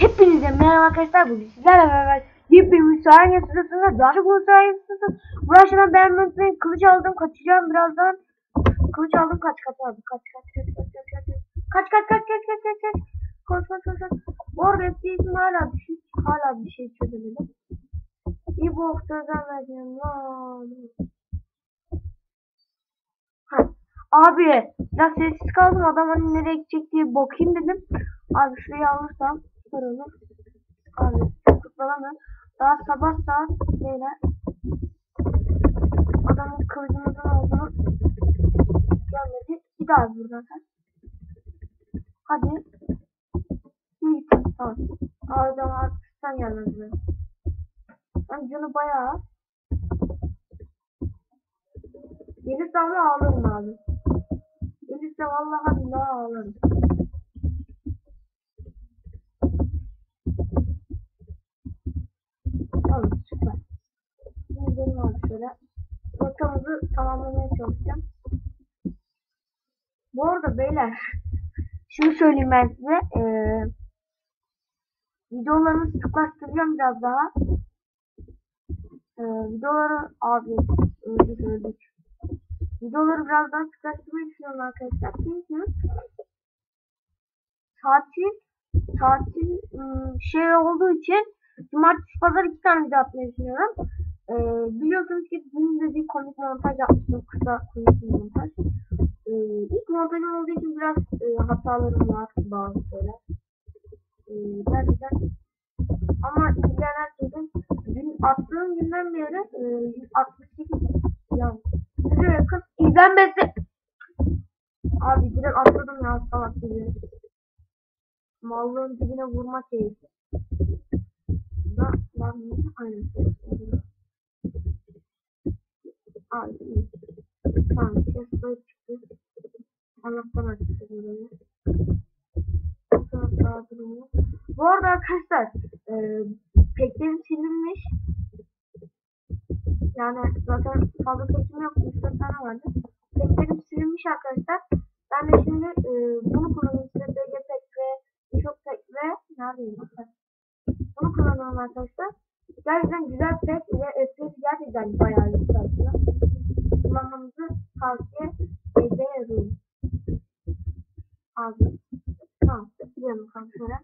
Hepinize merhaba arkadaşlar bugün sizlerle beraber yepyeni sahne sırasında daha çok sahne sırasında uğraşına beğenmeyi unutmayın. Kılıç aldım kaçacağım birazdan. Kılıç aldım kaç kaç aldım kaç kaç kaç kaç kaç kaç kaç kaç kaç kaç kaç kaç kaç koş koş koş koş arada FPS'im hala bir şey hala bir şey çözemedim. Bir bu çözem vereceğim lan. Abi biraz sessiz kaldım adam hani nereye gidecek diye bakayım dedim. Abi şurayı alırsam soralım. Abi kutlanamıyorum. Daha sabah saat beyler. Adamın kılıcımızın olduğunu görmedi. Bir daha buradan sen. Hadi. İyi tamam. Zaman artık sen mi? Ben canı bayağı Gelirse ama ağlarım abi. Gelirse vallahi billahi ağlarım. Tamam süper. Şimdi gidelim abi şöyle. Rotamızı tamamlamaya çalışacağım. Bu arada beyler şunu söyleyeyim ben size. Ee, videolarımı sıklaştıracağım biraz daha. Ee, videoları abi öldük öldük. Videoları biraz daha sıklaştırmayı düşünüyorum arkadaşlar. Çünkü tatil tatil ıı, şey olduğu için cumartesi pazar iki tane video atmayı düşünüyorum. Ee, biliyorsunuz ki dün de bir komik montaj yapmıştım. Kısa komik bir montaj. Ee, ilk montajım olduğu için biraz e, hatalarım var bazı şeyler. Ee, gerçekten ama izleyen herkesin dün attığım günden beri e, 68 yani yüze yakın izlenmesi abi direkt atladım ya salak gibi mallığın dibine vurma keyfi da ben aynı şey iyi tamam böyle çıktı Allah'tan açtı durumu bu arada arkadaşlar e, peklerim silinmiş yani zaten fazla pekim yok 3 tane vardı. Peklerim silinmiş arkadaşlar. Ben de şimdi e, bunu kullanayım size BG pek ve birçok pek ve neredeyim? Bunu kullanıyorum arkadaşlar. Gerçekten güzel pek ve FPS gerçekten bayağı tavsiye ederim abi tamam gidelim şöyle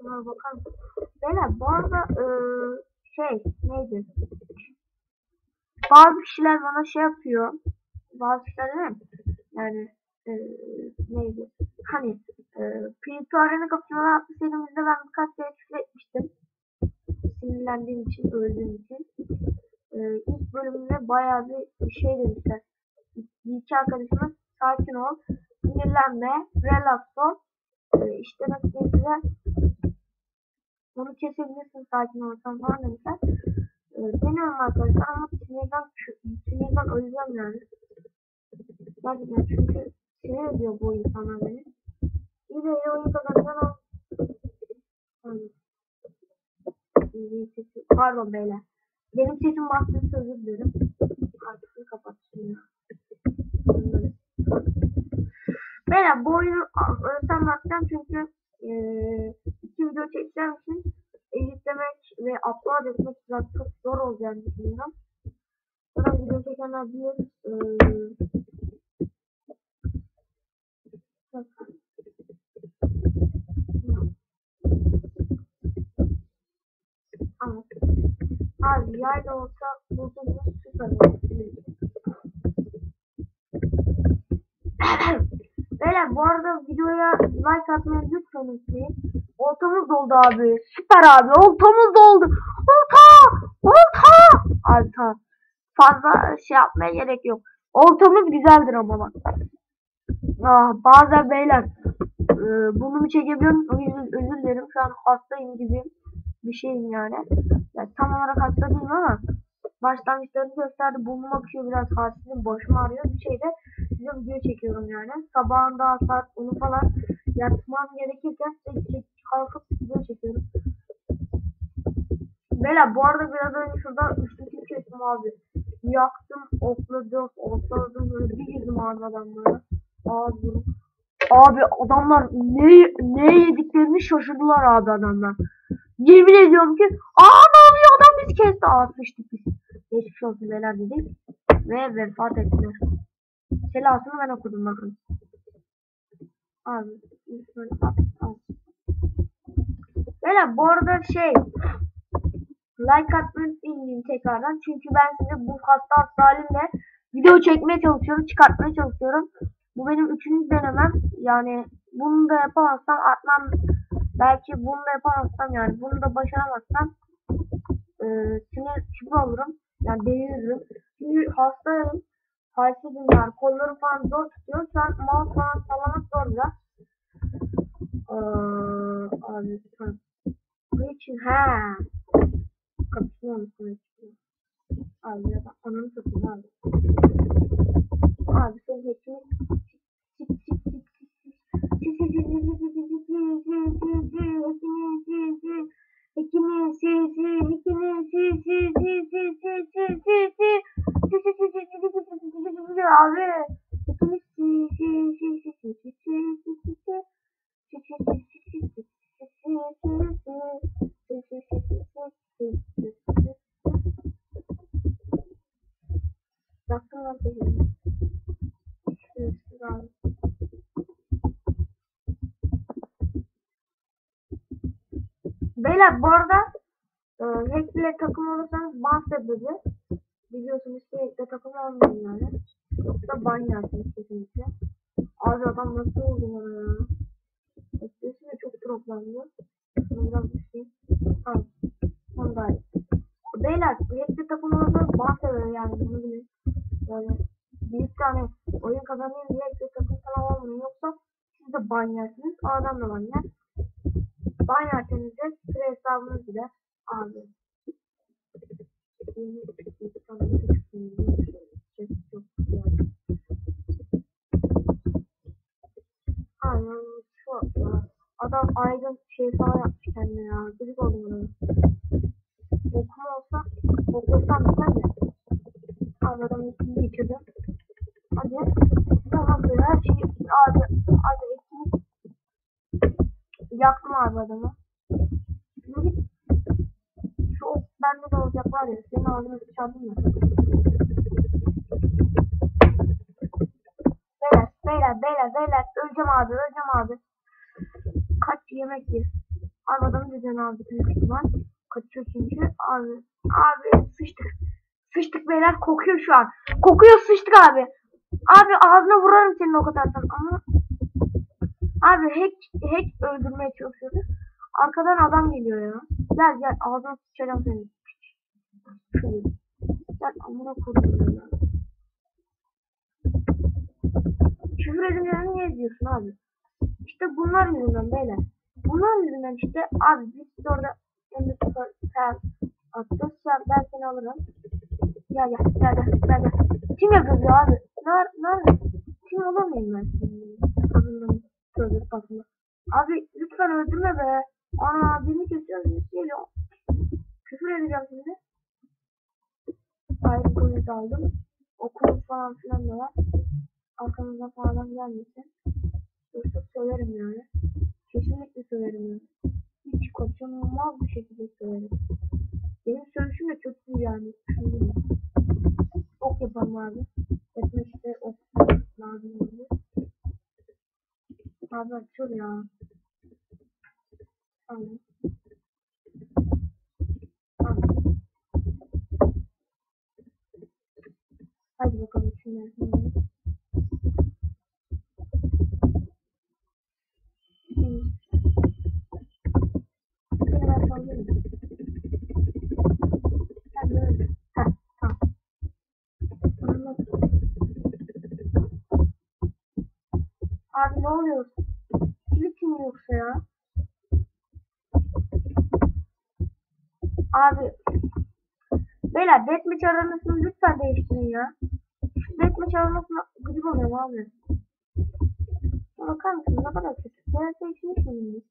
Şuna bakalım. Beyler bu arada e, şey neydi? Bazı kişiler bana şey yapıyor. Bazı kişiler değil mi? Yani e, neydi? Hani e, PvP Arena kapışmaları adlı serimizde ben birkaç kere küfür etmiştim. Sinirlendiğim için, öldüğüm için. E, ilk bölümünde bayağı bir şey demişler. İki arkadaşımız sakin ol, sinirlenme, relax ol. E, işte nasıl diyeyim size bunu kesebilirsin sakin olsan falan demişler. E, deniyorum arkadaşlar ama sinirden, sinirden öleceğim yani. Gerçekten çünkü sinir ediyor bu insanlar beni. Bir de iyi oyun kazanacağım ama... Pardon beyler. Benim sesim bastığınızı özür dilerim. Artık kapat şimdi. Beyler bu oyunu ölsem bakacağım çünkü ee, iki video çekeceğim için editlemek ve upload etmek biraz çok zor olacağını düşünüyorum. Zaten video çekenler bilir. Ee, Evet. Abi yayla olsa bulduğumuz süper. Beyler bu arada videoya like atmayı lütfen unutmayın. Oltamız doldu abi. Süper abi. Oltamız doldu. Olta! Olta! Abi tamam. Fazla şey yapmaya gerek yok. Oltamız güzeldir ama bak. Ah, bazen beyler e, burnumu çekebiliyorum. O yüzden özür dilerim. Şu an hastayım gibi bir şeyim yani. yani tam olarak hasta değilim ama başlangıçlarını gösterdi. Burnum akıyor biraz halsizim. Başım ağrıyor. Bir şeyde size video çekiyorum yani. Sabahın daha saat 10'u falan yatmam gerekirken kalkıp video çekiyorum. Bela bu arada biraz önce şurada üçlü kestim abi. Yaktım, okladım, okladım böyle bir girdim abi adamlara. Ağzım. Abi adamlar ne ne yediklerini şaşırdılar abi adamlar. Yemin ediyorum ki aa ne oluyor adam bizi kesti. Aa sıçtık biz. Geçmiş olsun beyler dedik. Ve vefat ettiler. Selasını ben okudum bakın. Abi. Beyler bu arada şey like atmayı unutmayın tekrardan. Çünkü ben size bu hasta hasta halimle video çekmeye çalışıyorum. Çıkartmaya çalışıyorum. Bu benim üçüncü denemem. Yani bunu da yapamazsam atmam. Belki bunu da yapamazsam yani bunu da başaramazsam e, sinir şüphe olurum. Yani deliririm. Çünkü hastayım. Halsizim yani. Kollarım falan zor tutuyor. Şu an mouse falan sallamak zor biraz. Ee, abi için he. Kapısını unutmayın. Abi ya da ananı satayım abi. Abi sen hekimi Benim. Şerefsiz abi. Beyler bu arada e, hack ile takım olursanız ban sebebi biliyorsunuz ki hack ile takım olmayın yani. Yoksa ban yersiniz kesinlikle. Abi adam nasıl oldu bana ya? Etkisi de çok. Bunu biraz düşeyim. Tamam gayet. Beyler hack ile takım olursanız ban sebebi yani bunu bilin. Yani bir tane oyun kazanayım diye ile takım falan olmuyor. Yoksa siz de ban yersiniz. O adam da ban yer. Ban yerseniz de süre hesabınız gider. Abi. Yeni bir tane küçük bir şey çok güzel. Aynen şu ya. Adam aydın şey falan yapmış kendine ya. Gıcık oldum ona. Okuma olsa okusam biter mi? Abi adamın üstünü geçirdim. Hadi. Tamam böyle her şeyi abi. Abi ekmeği Yaktım abi adamı. Şu ok bende de olacak var ya. Senin ağzını sıçardım ya. Beyler, beyler, beyler, beyler. Öleceğim abi, öleceğim abi. Kaç yemek ye. Abi adamın düzeni aldı büyük ihtimal. Kaçıyor çünkü. Abi, abi sıçtık. Sıçtık beyler kokuyor şu an. Kokuyor sıçtık abi. Abi ağzına vurarım senin o kadarsan ama Abi hack, hack öldürmeye çalışıyordu. Arkadan adam geliyor ya. Gel gel ağzına sıçacağım seni. Şöyle. Gel amına koydum ya. Küfür edince niye diyorsun abi? İşte bunlar yüzünden beyler. Bunlar yüzünden işte abi biz de orada kendi sıfır ter attı. Sen ben seni alırım. Gel gel gel gel gel gel. Kim yapıyor abi? Ner nerede? Kim olamayayım ben senin? Kadınların Tövbe estağfurullah. Abi lütfen öldürme be. Ana beni kesiyor beni geliyor. Küfür edeceğim şimdi. Ayrı koyu da aldım. Okul falan filan da var. Arkamızdan falan gelmesin. Yoksa söylerim yani. Kesinlikle söylerim yani. Hiç kaçınılmaz bir şekilde söylerim. Benim sövüşüm de çok iyi yani. Şimdi ok yapalım abi. Etme işte ok lazım oluyor. Abi açıl ya. Tamam. Tamam. Hadi bakalım şimdi. Abi ne oluyor? Kim yoksa ya? Abi Beyler deathmatch aranısını lütfen değiştirin ya. Şu deathmatch aranısına gıcık oluyorum abi. Bakar mısın ne kadar kötü. Ben değişmiş miyim?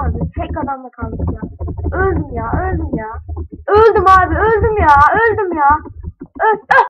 Abi tek adamla kaldık ya. Öldüm ya öldüm ya. Öldüm abi öldüm ya öldüm ya. Öl, öl.